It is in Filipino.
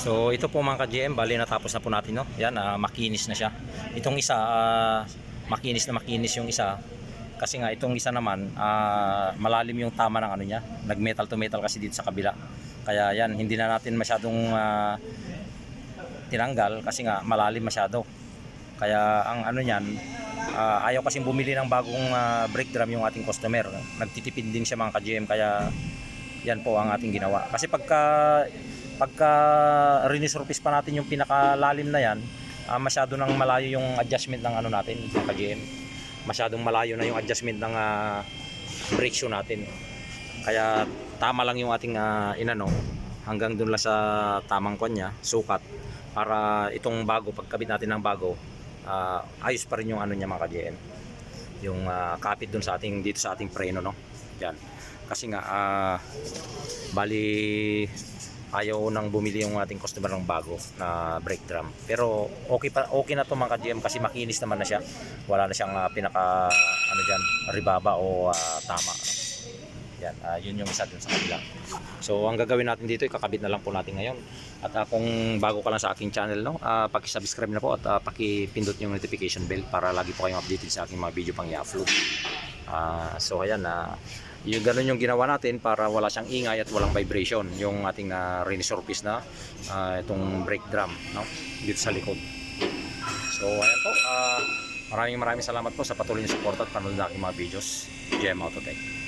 So ito po mga ka-GM, bali natapos na po natin no. Yan, ah, makinis na siya. Itong isa ah, makinis na makinis yung isa. Kasi nga itong isa naman ah, malalim yung tama ng ano niya. Nag-metal to metal kasi dito sa kabila. Kaya yan, hindi na natin masyadong ah, tinanggal kasi nga malalim masyado. Kaya ang ano niyan, ah, ayaw kasing bumili ng bagong ah, brake drum yung ating customer. Nagtitipid din siya mga ka-GM kaya yan po ang ating ginawa. Kasi pagka pagka rinisurface pa natin yung pinakalalim na yan, ah, masyado nang malayo yung adjustment ng ano natin, ng KGM. Masyadong malayo na yung adjustment ng ah, brake shoe natin. Kaya tama lang yung ating ah, inano hanggang dun lang sa tamang kwan niya, sukat para itong bago pagkabit natin ng bago ah, ayos pa rin yung ano niya mga KGM. Yung ah, kapit dun sa ating dito sa ating preno no. Yan. Kasi nga ah, bali ayaw nang bumili yung ating customer ng bago na brake drum. Pero okay pa okay na to mga ka-GM kasi makinis naman na siya. Wala na siyang ah, pinaka ano diyan, ribaba o ah, tama. Yan, ah, yun yung isa dun sa kabila. So ang gagawin natin dito, ikakabit na lang po natin ngayon. At ah, kung bago ka lang sa aking channel, no, ah, paki-subscribe na po at ah, paki-pindot yung notification bell para lagi po kayong updated sa aking mga video pang i-upload. Ah, so ayan na yung ganun yung ginawa natin para wala siyang ingay at walang vibration yung ating uh, resurface na ah, itong brake drum no dito sa likod. So ayan po, ah, maraming maraming salamat po sa patuloy na support at panonood ng aking mga videos. GM Autotech.